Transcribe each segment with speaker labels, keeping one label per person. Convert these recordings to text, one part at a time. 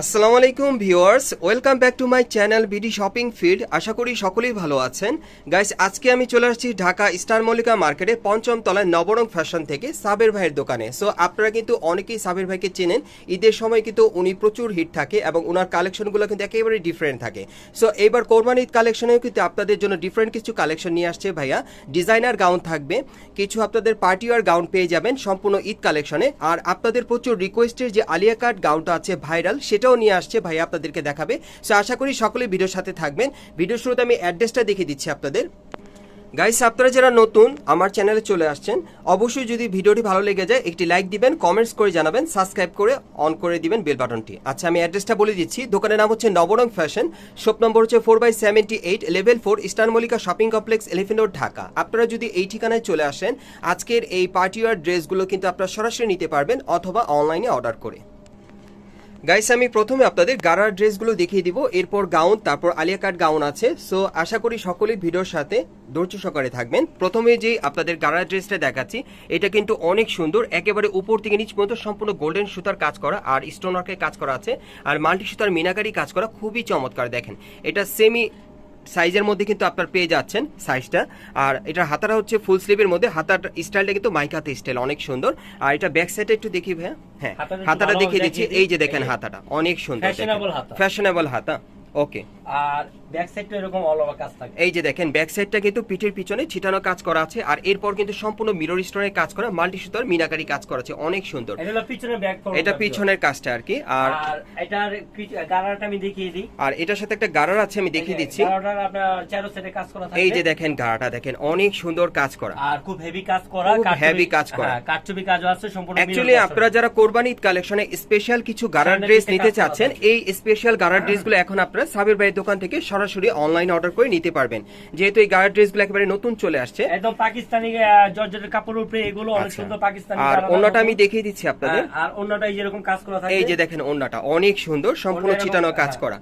Speaker 1: আসসালামু আলাইকুম viewers, welcome back to my channel BD shopping feed. আশা করি সকলেই ভালো আছেন। গাইস, আজকে আমি চলে আসছি ঢাকা স্টার মল্লিকা মার্কেটে পঞ্চম তলায় নবরং ফ্যাশন থেকে সাবের ভাইয়ের দোকানে। সো, আপনারা কিন্তু অনেকেই সাবের ভাইকে চেনেন। ঈদের সময় কিন্তু উনি প্রচুর হিট থাকে এবং ওনার কালেকশনগুলো কিন্তু একেবারে ডিফারেন্ট থাকে। সো, এইবার কোরবান ঈদ কালেকশনেও কিন্তু আপনাদের জন্য ডিফারেন্ট কিছু কালেকশন নিয়ে আসছে ভাইয়া। ডিজাইনার গাউন থাকবে, কিছু আপনাদের পার্টি ওয়ার গাউন পেয়ে যাবেন সম্পূর্ণ ঈদ কালেকশনে। আর আপনাদের প্রচুর রিকোয়েস্টের যে আলিয়া কাট গাউনটা আছে ভাইরাল সেটাও নিয়ে আসছে ভাই আপনাদেরকে দেখাবে। সো আশা করি সকলে ভিডিওর সাথে থাকবেন। ভিডিও শুরুতে আমি অ্যাড্রেসটা দেখিয়ে দিচ্ছি আপনাদের। গাইস আপনারা যারা নতুন, আমার চ্যানেলে চলে আসছেন, অবশ্যই যদি ভিডিওটি ভালো লেগে যায়, একটি লাইক দিবেন কমেন্টস করে জানাবেন সাবস্ক্রাইব করে অন করে দিবেন বেল বাটনটি আচ্ছা আমি অ্যাড্রেসটা বলে দিচ্ছি। দোকানের নাম হচ্ছে নবরং ফ্যাশন শপ নম্বর হচ্ছে four by seventy eight level four eastern Mallika shopping complex elephant road Dhaka. আপনারা যদি এই ঠিকানায় চলে আসেন, আজকের এই পার্টি ওয়ার ড্রেসগুলো কিন্তু আপনারা সরাসরি নিতে পারবেন অথবা অনলাইনে অর্ডার করে। গাইস আমি প্রথমে আপনাদের গারার ড্রেসগুলো দেখিয়ে দিব, এরপর গাউন, তারপর আলিয়া কাট গাউন আছে। সো আশা করি সকলেই ভিডিওর সাথে ধৈর্য সহকারে থাকবেন। প্রথমে যে আপনাদের গারার ড্রেসটা দেখাচ্ছি, এটা কিন্তু অনেক সুন্দর, একেবারে উপর থেকে নিচ পর্যন্ত সম্পূর্ণ গোল্ডেন সুতার কাজ করা, আর স্টোন ওয়ার্কের কাজ করা আছে, আর মাল্টি সুতার মিনাকারি কাজ করা খুবই চমৎকার, দেখেন। এটা সেমি সাইজের মধ্যে কিন্তু আপনার পেয়ে যাচ্ছেন সাইজটা। আর এটা হাতাটা হচ্ছে ফুল স্লিভের মধ্যে। হাতার স্টাইলটা কিন্তু মাইকাতে স্টাইল অনেক সুন্দর। আর এটা ব্যাক সাইডে একটু দেখি ভাইয়া। হ্যাঁ
Speaker 2: হাতাটা
Speaker 1: দেখিয়ে দিচ্ছি। এই যে দেখেন হাতাটা অনেক সুন্দর ফ্যাশনেবল হাতা। ওকে
Speaker 2: আর ব্যাক সাইডটা এরকম অল ওভার কাজ থাকে।
Speaker 1: এই যে দেখেন ব্যাক সাইডটা কিন্তু পিঠের পিছনে ছিটানো কাজ করা আছে আর এরপর কিন্তু সম্পূর্ণ মিরর স্টোনের কাজ করা মাল্টি সুতার মিনাকারি কাজ করা আছে অনেক সুন্দর।
Speaker 2: এটা হলো পিছনে ব্যাক
Speaker 1: এটা পিছনের কাজটা আর কি আর
Speaker 2: এটার গারাটা আমি দেখিয়ে দিই।
Speaker 1: আর এটার সাথে একটা গারার আছে আমি দেখিয়ে দিচ্ছি।
Speaker 2: গারাটার আপনার চারো সাইডে কাজ করা থাকে
Speaker 1: এই যে দেখেন গারাটা দেখেন অনেক সুন্দর কাজ করা।
Speaker 2: আর খুব হেভি কাজ করা
Speaker 1: খুব
Speaker 2: কারচুপি-
Speaker 1: কাজ করা।
Speaker 2: হ্যাঁ, কারচুপি কাজও আছে সম্পূর্ণ
Speaker 1: অ্যাকচুয়ালি আপনারা যারা কোরবানি কালেকশনে স্পেশাল কিছু গারার ড্রেস নিতে চাচ্ছেন এই স্পেশাল গারার ড্রেসগুলো এখন আপনারা সাবির ভাইয়ের দোকান থেকে সরাসরি অনলাইন অর্ডার করে নিতে পারবেন। যেহেতু এই গারার ড্রেসগুলো একেবারে নতুন চলে আসছে।
Speaker 2: একদম পাকিস্তানি জর্জেটের কাপড়ের উপরে এগুলো অনেক
Speaker 1: আচ্ছা।
Speaker 2: সুন্দর পাকিস্তানি
Speaker 1: আর অন্যটা আমি দেখিয়ে দিচ্ছি আপনাদের।
Speaker 2: হ্যাঁ, আর অন্যটা এই যেরকম কাজ করা থাকে।
Speaker 1: এই যে দেখেন ওন্নাটা অনেক সুন্দর সম্পূর্ণ ছিটানো কাজ করা।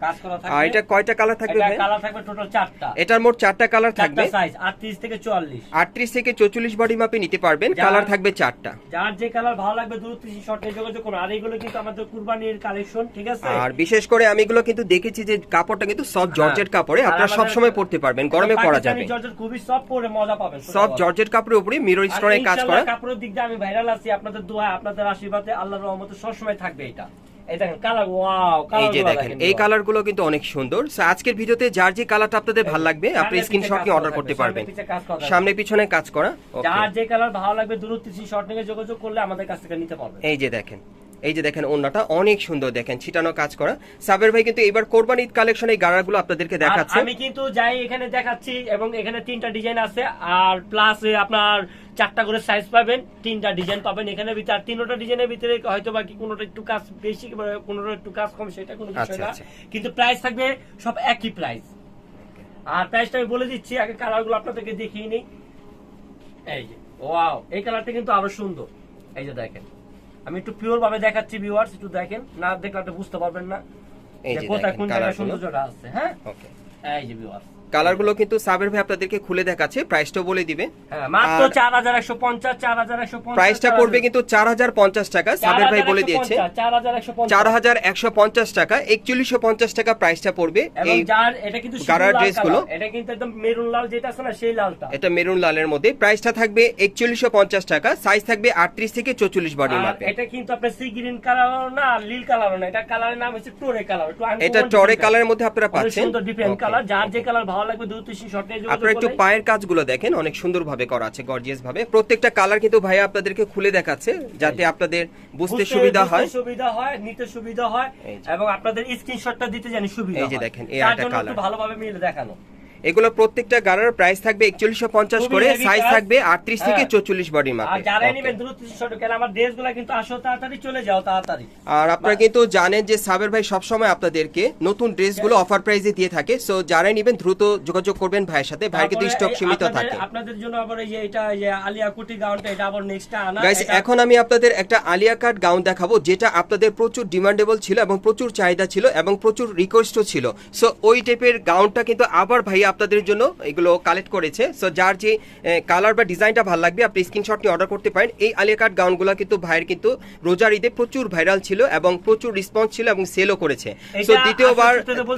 Speaker 1: আর এটা কয়টা কালার থাকবে ভাই?
Speaker 2: কালার থাকবে টোটাল চারটা।
Speaker 1: এটার মোট চারটা কালার থাকবে।
Speaker 2: সাইজ 38 থেকে 44
Speaker 1: আটত্রিশ থেকে চৌচল্লিশ বডি মাপে নিতে পারবেন কালার থাকবে চারটা।
Speaker 2: যার যে কালার ভালো লাগবে দূরত্ব শর্টে যোগাযোগ করুন। আর এগুলো কিন্তু আমাদের কুরবানির কালেকশন ঠিক আছে?
Speaker 1: আর বিশেষ করে আমি এগুলো কিন্তু দেখেছি যে কাপড়টা কিন্তু সফট জর্জেট কাপড়ে
Speaker 2: হ্যাঁ।
Speaker 1: আপনারা
Speaker 2: আমাদের-
Speaker 1: সবসময় পরতে পারবেন গরমে পরা যাবে।
Speaker 2: জর্জেট খুবই সফট পরে মজা পাবেন
Speaker 1: সফট জর্জেট কাপড়ের উপরে মিরর স্টোনের কাজ করা।
Speaker 2: কাপড়ের দিক দিয়ে আমি ভাইরাল আছি আপনাদের দোয়া আপনাদের আশীর্বাদে আল্লাহর রহমতে সবসময় থাকবে এটা। এই কালার
Speaker 1: যে দেখেন এই কালারগুলো কিন্তু অনেক সুন্দর। আজকের ভিডিওতে যার যে কালারটা আপনাদের ভালো লাগবে আপনি স্ক্রিনশট নিয়ে অর্ডার করতে পারবেন।
Speaker 2: সামনে
Speaker 1: পিছনে কাজ করা.
Speaker 2: যার যে কালার ভালো লাগবে দূরত্ব শর্ট নিয়ে যোগাযোগ করলে আমাদের কাছ থেকে নিতে পারবে
Speaker 1: এই যে দেখেন এই যে দেখেন ওন্নাটা অনেক সুন্দর দেখেন ছিটানো কাজ করা। সাবের ভাই কিন্তু এবার কোরবানি ঈদ কালেকশন এই গাড়াগুলো আপনাদেরকে দেখাচ্ছে।
Speaker 2: আমি কিন্তু যাই এখানে দেখাচ্ছি এবং এখানে তিনটা ডিজাইন আছে আর প্লাস আপনার চারটা করে সাইজ পাবেন তিনটা ডিজাইন পাবেন এখানে ভিতরে। তিনটা ডিজাইনের ভিতরে হয়তো বাকি কোনোটা একটু কাজ বেশি কোনোটা একটু কাজ কম সেটা কোনো বিষয়
Speaker 1: আচ্ছা,
Speaker 2: না।
Speaker 1: আচ্ছা।
Speaker 2: কিন্তু প্রাইস থাকবে সব একই প্রাইস আর প্রাইসটা আমি বলে দিচ্ছি আগে কালারগুলো আপনাদেরকে দেখিয়ে নিই। এই যে ওয়াও এই কালারটা কিন্তু আরও সুন্দর। এই যে দেখেন। আমি একটু পিওর ভাবে দেখাচ্ছি ভিউয়ার্স একটু দেখেন। না দেখলে আপনি বুঝতে পারবেন না
Speaker 1: এই
Speaker 2: যে
Speaker 1: যে
Speaker 2: কোথায় কোন জায়গায় সৌন্দর্যটা আছে হ্যাঁ?
Speaker 1: ওকে
Speaker 2: এই যে ভিউয়ার্স
Speaker 1: কালারগুলো কিন্তু সাবের ভাই আপনাদেরকে খুলে দেখাচ্ছে প্রাইসটাও বলে দিবে।
Speaker 2: হ্যাঁ মাত্র
Speaker 1: আর-
Speaker 2: চার হাজার একশো পঞ্চাশ চার হাজার একশো পঞ্চাশ
Speaker 1: প্রাইসটা পড়বে কিন্তু চার হাজার পঞ্চাশ টাকা সাবের ভাই বলে দিয়েছে।
Speaker 2: চার হাজার একশো
Speaker 1: চার হাজার একশো পঞ্চাশ টাকা একচল্লিশশো পঞ্চাশ টাকা প্রাইসটা পড়বে এই
Speaker 2: এটা কিন্তু লাল
Speaker 1: ড্রেসগুলো?
Speaker 2: এটা কিন্তু একদম মেরুন লাল যেটা আছে না সেই লালটা।
Speaker 1: এটা মেরুন লালের মধ্যে। প্রাইসটা থাকবে একচল্লিশশো পঞ্চাশ টাকা সাইজ থাকবে আটত্রিশ থেকে চৌচল্লিশ বডি
Speaker 2: আর
Speaker 1: মাপে
Speaker 2: এটা কিন্তু আপনার সি গ্রিন কালার না লীল কালার না এটা কালারের নাম হচ্ছে টোরে কালার
Speaker 1: এটা টরে কালারের মধ্যে আপনারা পাচ্ছেন।
Speaker 2: সুন্দর ডিফারেন্ট কালার যার যে কালার ভালো লাগবে তিন
Speaker 1: আপনারা একটু পায়ের কাজগুলো দেখেন অনেক সুন্দর ভাবে করা আছে গর্জিয়াস ভাবে প্রত্যেকটা কালার কিন্তু ভাইয়া আপনাদেরকে খুলে দেখাচ্ছে যাতে আপনাদের বুঝতে সুবিধা হয়।
Speaker 2: সুবিধা হয় নিতে সুবিধা হয়। এবং আপনাদের স্ক্রিনশটটা দিতে জানি সুবিধা
Speaker 1: এই যে দেখেন, এই একটা
Speaker 2: জন্য ভালোভাবে মিলে দেখানো।
Speaker 1: এগুলো প্রত্যেকটা গাড়ার প্রাইস থাকবে একচল্লিশশো পঞ্চাশ করে সাইজ থাকবে আটত্রিশ থেকে
Speaker 2: হ্যাঁ।
Speaker 1: চৌচল্লিশ বডি
Speaker 2: আর
Speaker 1: মাপে আর আপনারা কিন্তু জানেন যে সাবের ভাই সবসময় আপনাদেরকে নতুন ড্রেসগুলো অফার প্রাইসে দিয়ে থাকে। সো যারাই নেবেন দ্রুত যোগাযোগ করবেন ভাইয়ের সাথে। ভাইয়ের কিন্তু স্টক সীমিত থাকে।
Speaker 2: আপনাদের জন্য আবার এই যে এটা আলিয়া কুটি গাউনটা এটা আবার নেক্সট আনা।
Speaker 1: গাইস এখন আমি আপনাদের একটা আলিয়া কাট গাউন দেখাবো যেটা আপনাদের প্রচুর ডিমান্ডেবল ছিল এবং প্রচুর চাহিদা ছিল এবং প্রচুর রিকোয়েস্টও ছিল। সো ওই টাইপের গাউনটা কিন্তু আবার ভাইয়া আপনাদের জন্য এগুলো কালেক্ট করেছে। সো যার যে কালার বা ডিজাইনটা ভালো লাগবে আপনি স্ক্রিনশট নিয়ে অর্ডার করতে পারেন। এই আলিয়া কাট গাউনগুলো কিন্তু ভাইয়ের কিন্তু রোজার ঈদে প্রচুর ভাইরাল ছিল এবং প্রচুর রেসপন্স ছিল এবং সেলও করেছে। সো দ্বিতীয়বার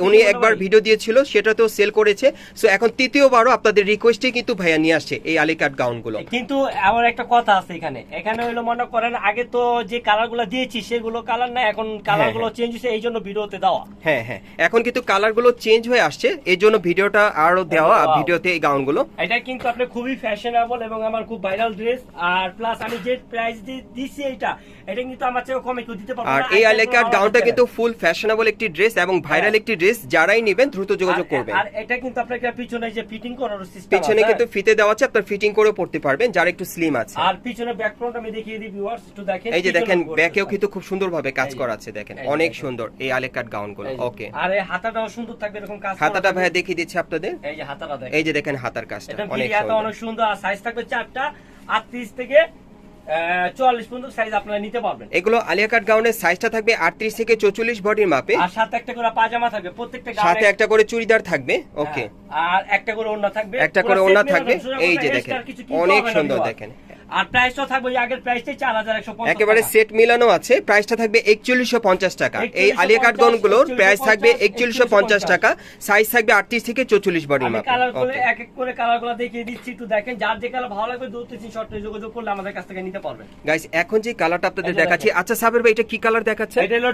Speaker 1: উনি একবার ভিডিও দিয়েছিল সেটাতেও সেল করেছে। সো এখন তৃতীয়বারও আপনাদের রিকোয়েস্টে কিন্তু ভাইয়া নিয়ে আসছে এই আলিয়া কাট গাউনগুলো
Speaker 2: কিন্তু আমার একটা কথা আছে এখানে। এখানে হলো মনে করেন আগে তো যে কালারগুলো দিয়েছি সেগুলো কালার না এখন কালারগুলো
Speaker 1: হ্যাঁ।
Speaker 2: চেঞ্জ হয়েছে এই জন্য ভিডিওতে দেওয়া।
Speaker 1: হ্যাঁ হ্যাঁ। এখন কিন্তু কালারগুলো চেঞ্জ হয়ে আসছে এই জন্য ভিডিওটা আরও দেওয়া ভিডিওতে এই গাউনগুলো।
Speaker 2: এটা কিন্তু আপনি খুবই ফ্যাশনেবল এবং আমার খুব ভাইরাল ড্রেস আর প্লাস আমি যে প্রাইস দিচ্ছি এটা এটা কিন্তু আমার চেয়ে কমে কেউ দিতে পারব
Speaker 1: আর এই আলেকার গাউনটা কিন্তু ফুল ফ্যাশনেবল একটি ড্রেস এবং ভাইরাল
Speaker 2: হ্যাঁ।
Speaker 1: একটি ড্রেস যারাই নেবেন দ্রুত যোগাযোগ করবেন।
Speaker 2: আর এটা কিন্তু আপনাকে পিছনে যে ফিটিং করার সিস্টেম
Speaker 1: পিছনে কিন্তু ফিতে দেওয়া আছে আপনার ফিটিং করে পড়তে পারবেন যারা একটু স্লিম আছে।
Speaker 2: আর পিছনে ব্যাকগ্রাউন্ড আমি দেখিয়ে দিই ভিউয়ার্স একটু দেখেন
Speaker 1: এই যে দেখেন ব্যাকেও কিন্তু খুব সুন্দরভাবে কাজ করা আছে দেখেন অনেক সুন্দর এই আলেকার গাউনগুলো ওকে
Speaker 2: আর এই হাতাটাও সুন্দর থাকবে এরকম কাজ
Speaker 1: হাতাটা। ভাইয়া দেখিয়ে দিচ্ছি আপনাদের।
Speaker 2: এই যে হাতাটা দেখেন।
Speaker 1: এই যে দেখেন হাতার কাজটা অনেক সুন্দর।
Speaker 2: অনেক সুন্দর আর সাইজ থাকবে চারটা আটত্রিশ থেকে চুয়াল্লিশ পর্যন্ত সাইজ আপনারা নিতে পারবেন।
Speaker 1: এগুলো আলিয়া কাট গাউনের সাইজটা থাকবে আটত্রিশ থেকে চৌচল্লিশ বডির মাপে।
Speaker 2: আর সাথে একটা করে পাজামা থাকবে প্রত্যেকটা
Speaker 1: সাথে একটা করে চুড়িদার থাকবে ওকে
Speaker 2: হ্যাঁ, আর একটা করে ওড়না থাকবে
Speaker 1: একটা করে ওড়না থাকবে এই যে দেখেন অনেক সুন্দর দেখেন।
Speaker 2: আর প্রাইসটা থাকবে আগের প্রাইসটাই চার হাজার একশো
Speaker 1: একেবারে সেট মিলানো আছে প্রাইসটা থাকবে একচল্লিশশো পঞ্চাশ টাকা। এই আলিয়া প্রাইস থাকবে একচল্লিশশো পঞ্চাশ টাকা। সাইজ থাকবে আটত্রিশ থেকে চৌচল্লিশ মাপে
Speaker 2: কালার করে এক এক করে দেখিয়ে দিচ্ছি একটু দেখেন। যার যে কালার ভালো লাগবে দু তিন শর্ট যোগাযোগ করলে আমাদের কাছ থেকে নিতে পারবেন।
Speaker 1: গাইস এখন যে কালারটা আপনাদের দেখাচ্ছি আচ্ছা সাবের ভাই এটা কি কালার দেখাচ্ছে?
Speaker 2: এটা হলো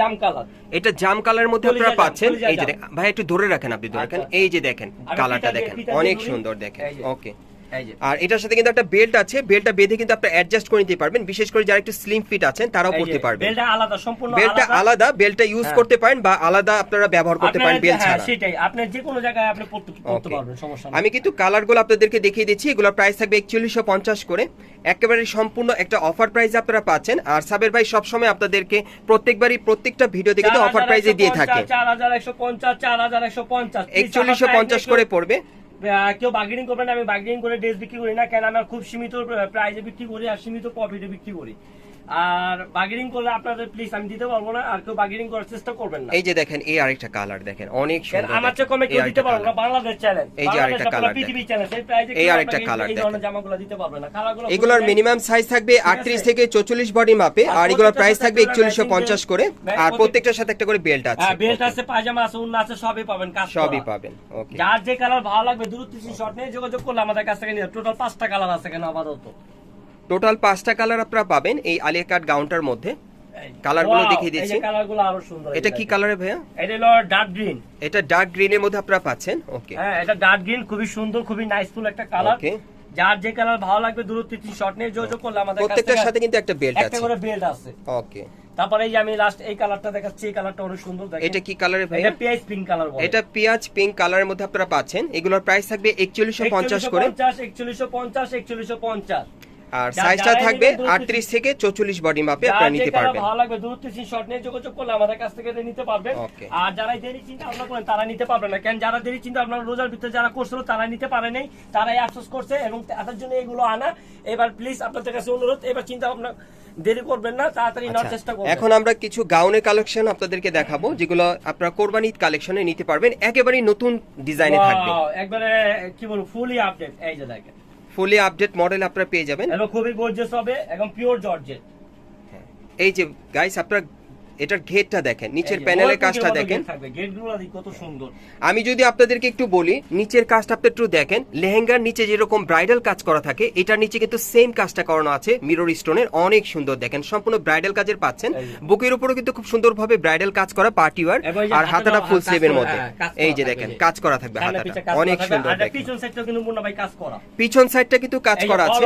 Speaker 2: জাম কালার
Speaker 1: এটা জাম কালারের মধ্যে আপনারা পাচ্ছেন। এই যে ভাই একটু ধরে রাখেন আপনি ধরে রাখেন।
Speaker 2: আচ্ছা,
Speaker 1: এই যে দেখেন কালারটা দেখেন। অনেক সুন্দর দেখেন। ওকে আর এটার সাথে কিন্তু একটা বেল্ট আছে। বেল্টটা বেঁধে কিন্তু আপনি অ্যাডজাস্ট করে নিতে পারবেন। বিশেষ করে যারা একটু স্লিম ফিট আছেন তারাও পড়তে পারবেন।
Speaker 2: বেলটা আলাদা সম্পূর্ণ
Speaker 1: বেল্টটা আলাদা। বেল্টটা ইউজ
Speaker 2: হ্যাঁ।
Speaker 1: করতে পারেন বা আলাদা আপনারা ব্যবহার করতে পারেন বেল্ট
Speaker 2: হ্যাঁ,
Speaker 1: ছাড়া।
Speaker 2: সেটাই। আপনি যে কোনো জায়গায় আপনি পড়তে পড়তে পারবেন সমস্যা নেই।
Speaker 1: আমি কিন্তু কালারগুলো আপনাদেরকে দেখিয়ে দিচ্ছি। এগুলোর প্রাইস থাকবে একচল্লিশশো পঞ্চাশ করে। একেবারে সম্পূর্ণ একটা অফার প্রাইস আপনারা পাচ্ছেন। আর সাবের ভাই সবসময় আপনাদেরকে প্রত্যেকবারই প্রত্যেকটা ভিডিওতে কিন্তু অফার প্রাইসে দিয়ে থাকে।
Speaker 2: চার হাজার একশো পঞ্চাশ চার হাজার একশো পঞ্চাশ
Speaker 1: একচল্লিশশো পঞ্চাশ করে পড়বে।
Speaker 2: কেউ বার্গেনিং করবে না, আমি বার্গেনিং করে ড্রেস বিক্রি করি না, কেন? আমার খুব সীমিত প্রাইজে বিক্রি করি আর সীমিত প্রফিটে বিক্রি করি। আর বার্গেনিং করলে আপনাদের প্লিজ আমি দিতে পারব না আর কেউ বার্গেনিং করার চেষ্টা করবেন না।
Speaker 1: এই যে দেখেন এই আরেকটা কালার দেখেন অনেক সুন্দর
Speaker 2: আমার চেয়ে কমে কেউ দিতে পারব না বাংলাদেশ চ্যালেঞ্জ
Speaker 1: এই যে আরেকটা colour
Speaker 2: পৃথিবী চ্যালেঞ্জ এই প্রাইজে
Speaker 1: এই আরেকটা colour
Speaker 2: এই জামাগুলো দিতে পারবে না। কালারগুলো
Speaker 1: এগুলোর মিনিমাম সাইজ থাকবে আটত্রিশ থেকে চৌচল্লিশ বডি মাপে
Speaker 2: আর
Speaker 1: এগুলোর প্রাইস থাকবে
Speaker 2: একটা
Speaker 1: একচল্লিশশো
Speaker 2: matching
Speaker 1: পঞ্চাশ
Speaker 2: belt-
Speaker 1: করে আর
Speaker 2: প্রত্যেক-
Speaker 1: প্রত্যেকটার সাথে একটা করে বেল্ট আছে।
Speaker 2: হ্যাঁ বেল্ট আছে পায়জামা আছে উন্না আছে সবই পাবেন কাজ
Speaker 1: সবই পাবেন ওকে
Speaker 2: যার যে কালার ভালো লাগবে দূরত্ব শর্ট নিয়ে যোগাযোগ করলে আমাদের কাছ থেকে নিয়ে টোটাল পাঁচটা কালার আছে কেন আপাতত?
Speaker 1: টোটাল পাঁচটা কালার আপনারা পাবেন এই আলিয়া কাট গাউনটার মধ্যে। কালারগুলো দেখিয়ে
Speaker 2: কালারগুলো আরও সুন্দর
Speaker 1: এটা কি কালারে ভাইয়া?
Speaker 2: এটা হলো ডার্ক গ্রিন
Speaker 1: এটা ডার্ক গ্রিনের মধ্যে আপনারা পাচ্ছেন। ওকে
Speaker 2: হ্যাঁ এটা ডার্ক গ্রিন খুবই সুন্দর খুবই নাইসফুল একটা কালার
Speaker 1: ওকে
Speaker 2: যার যে কালার ভালো লাগবে দূরত্ব শর্ট নিয়ে যোগাযোগ করলে আমাদের
Speaker 1: প্রত্যেকটার সাথে কিন্তু একটা বেল্ট
Speaker 2: একটা করে বেল্ট আছে।
Speaker 1: ওকে
Speaker 2: তারপরে এই যে আমি লাস্ট এই কালারটা দেখাচ্ছি এই কালারটা অনেক সুন্দর দেখেন।
Speaker 1: এটা কি কালারে
Speaker 2: এটা
Speaker 1: ভাইয়া?
Speaker 2: পেঁয়াজ পিঙ্ক কালার বলে।
Speaker 1: এটা পেঁয়াজ পিঙ্ক কালারের মধ্যে আপনারা পাচ্ছেন। এগুলোর প্রাইস থাকবে একচল্লিশশো পঞ্চাশ করে।
Speaker 2: 4150 4150 4150
Speaker 1: আর সাইজটা থাকবে আটত্রিশ থেকে চৌচল্লিশ বডি মাপে আপনারা নিতে পারবেন।
Speaker 2: ভালো লাগবে দূরত্ব শর্ট নিয়ে যোগাযোগ করলে আমাদের কাছ থেকে নিতে পারবেন। আর যারা দেরি চিন্তা ভাবনা করেন তারা নিতে পারবে না। কেন যারা দেরি চিন্তা ভাবনা রোজার ভিতরে যারা করছিল তারা নিতে পারে নাই। তারাই আফসোস করছে এবং তাদের জন্য এগুলো আনা। এবার প্লিজ আপনাদের কাছে অনুরোধ এবার চিন্তা ভাবনা দেরি করবেন না তাড়াতাড়ি নেওয়ার
Speaker 1: আচ্ছা,
Speaker 2: চেষ্টা করবেন।
Speaker 1: এখন আমরা কিছু গাউনের কালেকশন আপনাদেরকে দেখাবো যেগুলো আপনারা কোরবানি ঈদ কালেকশনে নিতে পারবেন। একেবারে নতুন ডিজাইনে থাকবে।
Speaker 2: একবারে কি বলব ফুলি আপডেট এই যে দেখেন।
Speaker 1: ফুলি আপডেট মডেল আপনারা পেয়ে যাবেন।
Speaker 2: এবং খুবই গর্জিয়াস হবে এবং পিওর জর্জেট
Speaker 1: এই যে গাইস আপনারা এটার ঘেরটা দেখেন নিচের প্যানেলের কাজটা দেখেন। আমি যদি আপনাদেরকে একটু বলি নিচের কাজটা আপনি একটু দেখেন লেহেঙ্গার নিচে যেরকম ব্রাইডাল কাজ করা থাকে এটার নিচে কিন্তু সেম কাজটা করানো আছে মিরর স্টোনের অনেক সুন্দর দেখেন সম্পূর্ণ ব্রাইডাল কাজের পাচ্ছেন। বুকের উপরও কিন্তু খুব সুন্দরভাবে ব্রাইডাল কাজ করা পার্টি ওয়ার আর হাতাটা ফুল স্লিভের মধ্যে।
Speaker 2: হ্যাঁ,
Speaker 1: এই যে দেখেন কাজ করা থাকবে হাতাটা অনেক সুন্দর
Speaker 2: পিছন সাইডটাও কিন্তু মুন্না ভাই কাজ করা।
Speaker 1: পিছন সাইডটা কিন্তু কাজ করা আছে।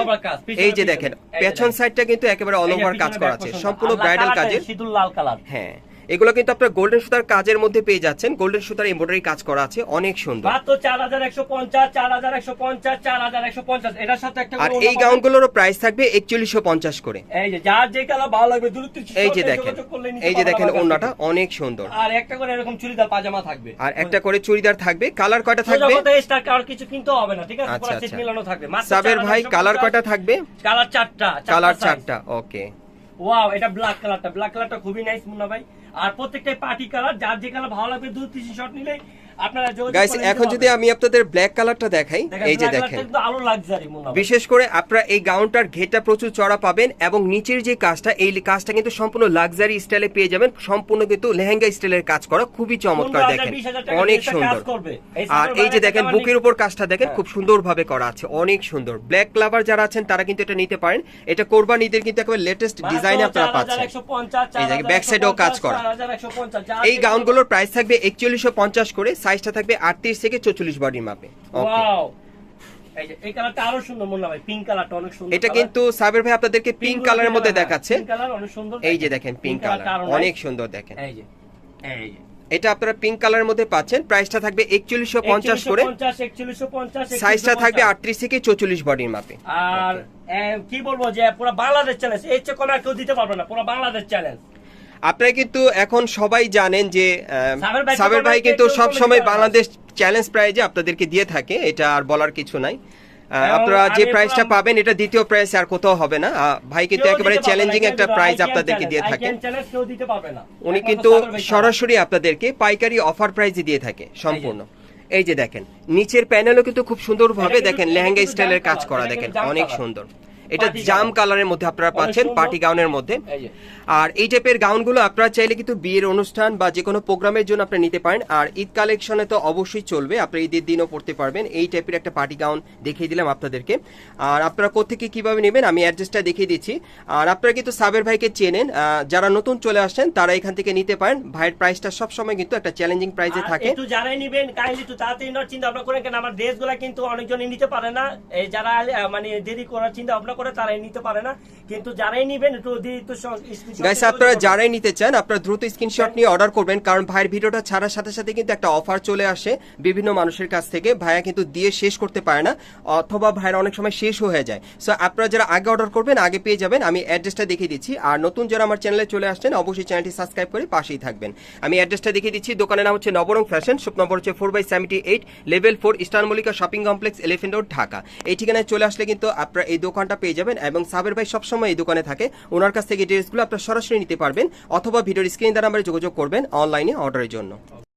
Speaker 1: এই যে দেখেন পেছন। সাইডটা কিন্তু একেবারে অল ওভার কাজ করা আছে সম্পূর্ণ ব্রাইডাল কাজের।
Speaker 2: সিঁদুর লাল কালার।
Speaker 1: হ্যাঁ এগুলো কিন্তু আপনার গোল্ডেন সুতার কাজের মধ্যে পেয়ে যাচ্ছেন। গোল্ডেন সুতার এমব্রয়ডারি কাজ করা আছে অনেক সুন্দর।
Speaker 2: মাত্র চার হাজার একশো পঞ্চাশ চার হাজার একশো পঞ্চাশ চার হাজার একশো পঞ্চাশ। এটার সাথে একটা
Speaker 1: আর এই
Speaker 2: পাবেন।
Speaker 1: প্রাইস থাকবে একচল্লিশশো পঞ্চাশ করে।
Speaker 2: এই যে যার যে কালার ভালো লাগবে দ্রুত
Speaker 1: এই যে দেখেন এই যে দেখেন ওনাটা অনেক সুন্দর।
Speaker 2: আর একটা করে এরকম চুড়িদার পাজামা থাকবে।
Speaker 1: আর একটা করে চুড়িদার থাকবে। কালার কয়টা থাকবে?
Speaker 2: কালার কিছু কিনতে হবে না ঠিক আছে?
Speaker 1: আচ্ছা
Speaker 2: পুরো সেট
Speaker 1: আচ্ছা।
Speaker 2: মিলানো থাকবে।
Speaker 1: সাবের ভাই কালার কয়টা থাকবে?
Speaker 2: কালার চারটা
Speaker 1: কালার চারটা ওকে
Speaker 2: ওয়াও এটা ব্ল্যাক কালারটা ব্ল্যাক কালারটা খুবই নাইস মুন্না ভাই। আর প্রত্যেকটাই পার্টি কালার যার যে কালার ভালো লাগবে দু তিন শট নিলে
Speaker 1: গাইস এখন যদি আমি আপনাদের ব্ল্যাক কালারটা দেখাই এই যে দেখেন। বিশেষ করে আপনারা এই গাউনটার ঘেটা প্রচুর চড়া পাবেন এবং নিচের যে কাজটা এই কাজটা কিন্তু সম্পূর্ণ লাক্সারি স্টাইলে পেয়ে যাবেন। সম্পূর্ণ কিন্তু লেহেঙ্গা স্টাইলের কাজ করা খুবই চমৎকার দেখেন। অনেক সুন্দর। আর এই যে দেখেন বুকের উপর কাজটা দেখেন
Speaker 2: হ্যাঁ।
Speaker 1: খুব সুন্দরভাবে করা আছে অনেক সুন্দর। ব্ল্যাক লাভার যারা আছেন তারা কিন্তু এটা নিতে পারেন। এটা কোরবানিদের কিন্তু একেবারে লেটেস্ট ডিজাইনে আপনারা পাচ্ছেন। এই back side এও কাজ করা। এই গাউনগুলোর প্রাইস থাকবে একচল্লিশশো পঞ্চাশ করে সাইজটা থাকবে আটত্রিশ থেকে চৌচল্লিশ বডির মাপে। এটা
Speaker 2: colour।
Speaker 1: কিন্তু সাবের ভাই আপনাদেরকে পিঙ্ক কালারের মধ্যে দেখাচ্ছে।
Speaker 2: pink colour অনেক সুন্দর
Speaker 1: এই যে দেখেন। পিঙ্ক কালার অনেক সুন্দর দেখেন।
Speaker 2: এই যে এই যে।
Speaker 1: এটা আপনারা পিঙ্ক কালারের মধ্যে পাচ্ছেন। প্রাইসটা থাকবে একচল্লিশশো পঞ্চাশ করে।
Speaker 2: 4150, 4150,
Speaker 1: সাইজটা থাকবে আটত্রিশ থেকে চৌচল্লিশ বডির মাপে।
Speaker 2: আর কি বলব যে পুরো বাংলাদেশ চ্যালেঞ্জ এর চেয়ে আর কেউ দিতে পারবে না পুরো বাংলাদেশ চ্যালেঞ্জ
Speaker 1: আপনারা কিন্তু এখন সবাই জানেন যে
Speaker 2: সাবের ভাই
Speaker 1: কিন্তু
Speaker 2: কেউ
Speaker 1: সব সময়
Speaker 2: দিতে পারে না।
Speaker 1: বাংলাদেশ চ্যালেঞ্জ প্রাইজে আপনাদেরকে দিয়ে থাকে এটা আর বলার কিছু নাই। আপনারা যে
Speaker 2: প্রাইজটা
Speaker 1: পাবেন এটা দ্বিতীয় প্রাইজ আর কোথাও হবে না। ভাই কিন্তু একেবারে চ্যালেঞ্জিং একটা
Speaker 2: can
Speaker 1: আপনাদেরকে দিয়ে থাকে। উনি কিন্তু। সরাসরি আপনাদেরকে পাইকারি অফার প্রাইজে দিয়ে থাকে সম্পূর্ণ। এই যে দেখেন নিচের প্যানেলও কিন্তু খুব সুন্দরভাবে দেখেন লেহেঙ্গা স্টাইলের কাজ করা দেখেন অনেক সুন্দর। এটা জাম কালারের মধ্যে আপনারা পাচ্ছেন পার্টি গাউনের মধ্যে। আর এই টাইপের গাউনগুলো আপনারা চাইলে কিন্তু বিয়ের অনুষ্ঠান বা যে কোনো প্রোগ্রামের জন্য আপনি নিতে পারেন। আর ঈদ কালেকশনে তো অবশ্যই চলবে আপনি ঈদের দিনও পড়তে পারবেন। এই টাইপের একটা পার্টি গাউন দেখিয়ে দিলাম আপনাদেরকে। আর আপনারা কোথেকে কীভাবে নেবেন আমি অ্যাড্রেসটা দেখিয়ে দিচ্ছি। আর আপনারা কিন্তু সাবের ভাইকে চেনেন যারা নতুন চলে আসেন তারা এখান থেকে নিতে পারেন। ভাইয়ের প্রাইসটা সবসময় কিন্তু একটা চ্যালেঞ্জিং প্রাইসে থাকে।
Speaker 2: একটু যারাই নিবেন কাইন্ডলি একটু তাড়াতাড়ি নেওয়ার চিন্তা ভাবনা করেন কেন আমার ড্রেসগুলো কিন্তু অনেকজনই নিতে পারে না। এই যারা মানে দেরি করার চিন্তা ভাবনা করে তারাই নিতে পারে না। কিন্তু যারাই নিবেন একটু
Speaker 1: গাইস আপনারা যারাই নিতে চান আপনারা দ্রুত স্ক্রিনশট নিয়ে অর্ডার করবেন কারণ ভাইয়ের ভিডিওটা ছাড়ার সাথে সাথে কিন্তু একটা অফার চলে আসে বিভিন্ন মানুষের কাছ থেকে। ভাইয়া কিন্তু দিয়ে শেষ করতে পারে না অথবা ভাইয়ের অনেক সময় শেষ হয়ে যায়। সো আপনারা যারা আগে অর্ডার করবেন আগে পেয়ে যাবেন আমি অ্যাড্রেসটা দেখিয়ে দিচ্ছি। আর নতুন যারা আমার চ্যানেলে চলে আসছেন অবশ্যই চ্যানেলটি সাবস্ক্রাইব করে পাশেই থাকবেন। আমি অ্যাড্রেসটা দেখিয়ে দিচ্ছি দোকানের নাম হচ্ছে নবরং ফ্যাশন শপ নম্বর হচ্ছে four by seventy eight level four eastern Mallika shopping complex elephant road Dhaka. এই ঠিকানায় চলে আসলে কিন্তু আপনারা এই দোকানটা পেয়ে যাবেন এবং সাবের ভাই সবসময় এই দোকানে থাকে। ওনার কাছ থেকে ড্রেসগুলো আপনারা সরাসরি নিতে পারবেন অথবা ভিডিওর স্ক্রিন দ্বারা আমরা যোগাযোগ করবেন অনলাইনে অর্ডারের জন্য।